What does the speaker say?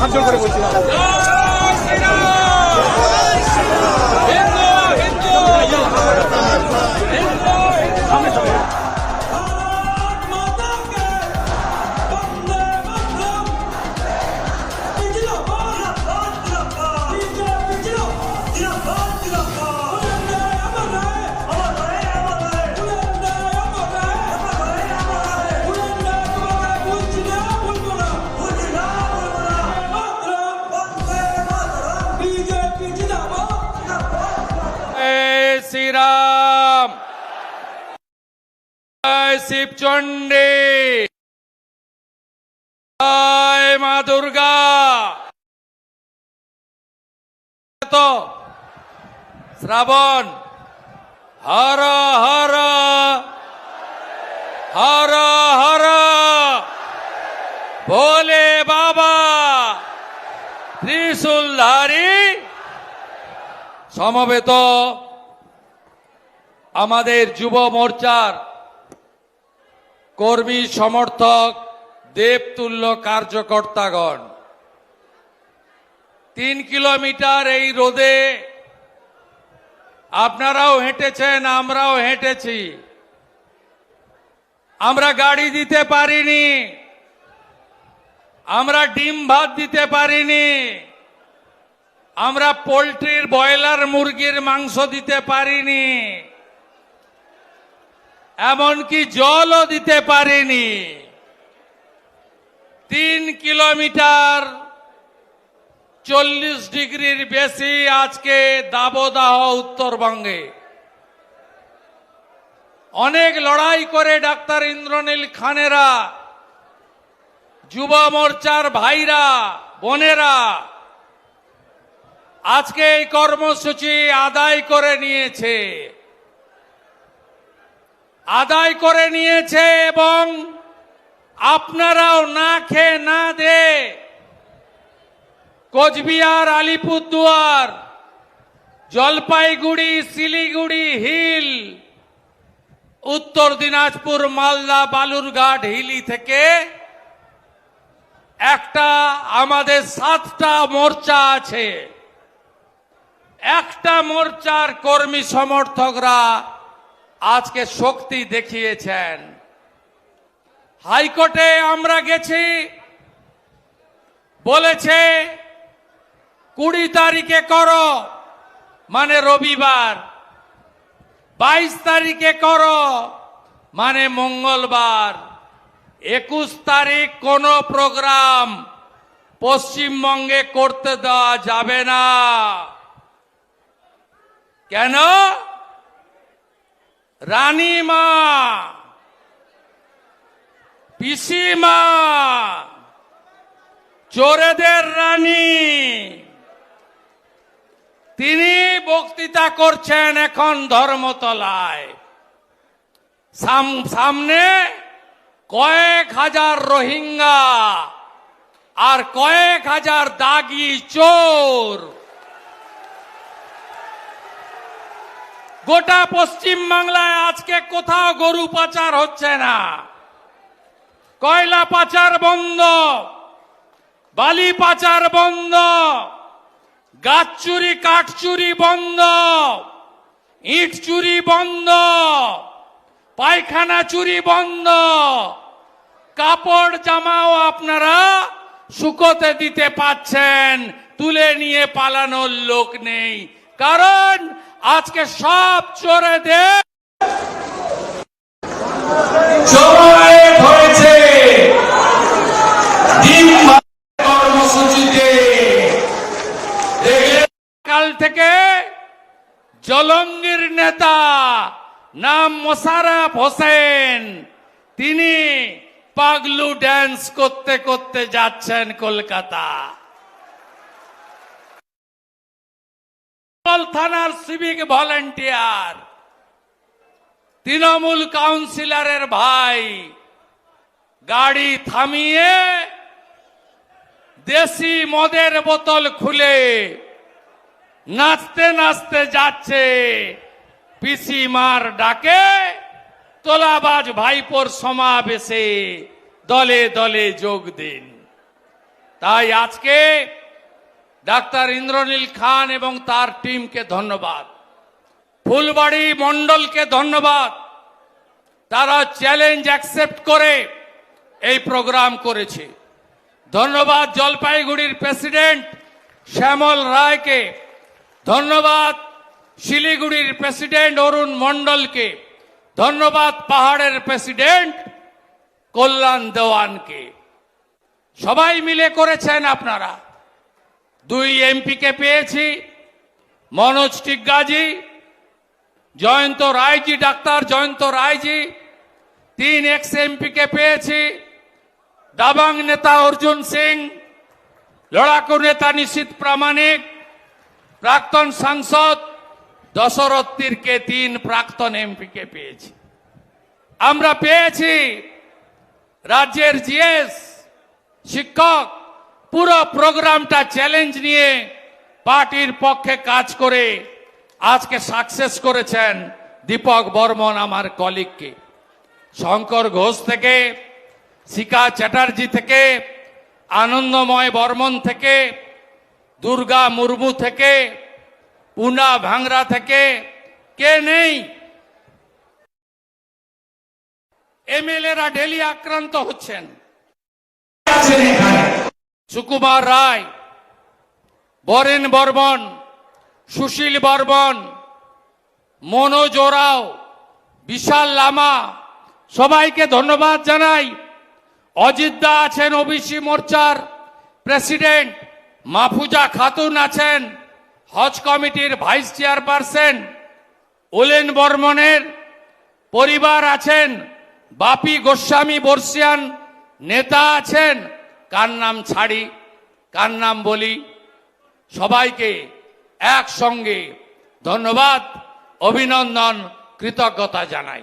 হাত জোর করে বলছি। শিবচণ্ডী। জয় মা দুর্গা। শ্রাবণ। হর হর। হর হর। ভোলে বাবা। ত্রিশূলধারী। সমবেত আমাদের যুব মোর্চার কর্মী সমর্থক দেবতুল্য কার্যকর্তাগণ। তিন কিলোমিটার এই রোদে আপনারাও হেঁটেছেন, আমরাও হেঁটেছি। আমরা গাড়ি দিতে পারিনি। আমরা ডিম ভাত দিতে পারিনি। আমরা পোলট্রির ব্রয়লার মুরগির মাংস দিতে পারিনি। এমনকি জলও দিতে পারেনি। তিন কিলোমিটার চল্লিশ ডিগ্রির বেশি আজকে দাবদাহ উত্তরবঙ্গে। অনেক লড়াই করে ডাক্তার ইন্দ্রনীল খানেরা, যুব মোর্চার ভাইরা, বোনেরা, আজকে এই কর্মসূচি আদায় করে নিয়েছে। আদায় করে নিয়েছে এবং আপনারাও না খেয়ে না দে। কোচবিহার, আলিপুরদুয়ার, জলপাইগুড়ি, শিলিগুড়ি, হিল, উত্তর দিনাজপুর, মালদা, বালুরঘাট, হিলি থেকে একটা আমাদের সাতটা মোর্চা আছে। একটা মোর্চার কর্মী সমর্থকরা আজকে শক্তি দেখিয়েছেন। হাইকোর্টে আমরা গেছি, বলেছে, কুড়ি তারিখে করো মানে রবিবার। বাইশ তারিখে করো মানে মঙ্গলবার। একুশ তারিখ কোনো প্রোগ্রাম পশ্চিমবঙ্গে করতে দেওয়া যাবে না। কেন? রানীমা পিসিমা চোরেদের রানী। তিনি বক্তৃতা করছেন এখন ধর্মতলায়। সাম- সামনে কয়েক হাজার রোহিঙ্গা আর কয়েক হাজার দাগি চোর। গোটা পশ্চিম বাংলায় আজকে কোথাও গরু পাচার হচ্ছে না। কয়লা পাচার বন্ধ, বালি পাচার বন্ধ, গাছ চুরি, কাঠ চুরি বন্ধ, ইট চুরি বন্ধ, পায়খানা চুরি বন্ধ। কাপড় জামাও আপনারা শুকোতে দিতে পাচ্ছেন, তুলে নিয়ে পালানোর লোক নেই। কারণ আজকে সব দেখলেন কাল থেকে জলঙ্গির নেতা নাম মোশারফ হোসেন। তিনি পাগলু ড্যান্স করতে করতে যাচ্ছেন কলকাতা। থানার সিভিক ভলেন্টিয়ার তৃণমূল কাউন্সিলরের ভাই, গাড়ি থামিয়ে দেশি মদের বোতল খুলে নাচতে নাচতে যাচ্ছে। পিসিমার ডাকে তোলাবাজ ভাইপোর সমাবেশে দলে দলে যোগ দিন। তাই আজকে ডাক্তার ইন্দ্রনীল খান এবং তার টিমকে ধন্যবাদ। ফুলবাড়ি মণ্ডলকে ধন্যবাদ। তারা চ্যালেঞ্জ অ্যাকসেপ্ট করে এই প্রোগ্রাম করেছে। ধন্যবাদ জলপাইগুড়ির প্রেসিডেন্ট শ্যামল রায়কে। ধন্যবাদ শিলিগুড়ির প্রেসিডেন্ট অরুণ মণ্ডলকে। ধন্যবাদ পাহাড়ের প্রেসিডেন্ট কল্যাণ দেওয়ানকে। সবাই মিলে করেছেন আপনারা। দুই এমপিকে পেয়েছি, মনোজ টিগ্গাজি জয়ন্ত রায়জি, ডাক্তার জয়ন্ত রায়জি, তিন এক্স এমপিকে পেয়েছি, দাবাং নেতা অর্জুন সিং, লড়াকু নেতা নিশীত প্রামাণিক, প্রাক্তন সাংসদ দশরথ তীরকে তিন প্রাক্তন এমপিকে পেয়েছি। আমরা পেয়েছি রাজ্যের জিএস শিক্ষক পুরো প্রোগ্রামটা চ্যালেঞ্জ নিয়ে পার্টির পক্ষে কাজ করে আজকে সাকসেস করেছেন দীপক বর্মন আমার কলিগকে। শঙ্কর ঘোষ থেকে শিকা চ্যাটার্জি থেকে, আনন্দময় বর্মন থেকে, দুর্গা মুর্মু থেকে, পুনা ভাংরা থেকে, কে নেই? এমএলএরা ডেলি আক্রান্ত হচ্ছেন। সুকুমার রায়, বরেন বর্মন, সুশীল বর্মন, মনোজ ওরাও, বিশাল লামা, সবাইকে ধন্যবাদ জানাই। অজিত দা আছেন ওবিসি মোর্চার প্রেসিডেন্ট মাহফুজা খাতুন আছেন হজ কমিটির ভাইস চেয়ারপারসন, ওলেন বর্মনের পরিবার আছেন, বাপি গোস্বামী বর্ষিয়ান নেতা আছেন কার নাম ছাড়ি কার নাম বলি সবাইকে একসঙ্গে ধন্যবাদ অভিনন্দন কৃতজ্ঞতা জানাই।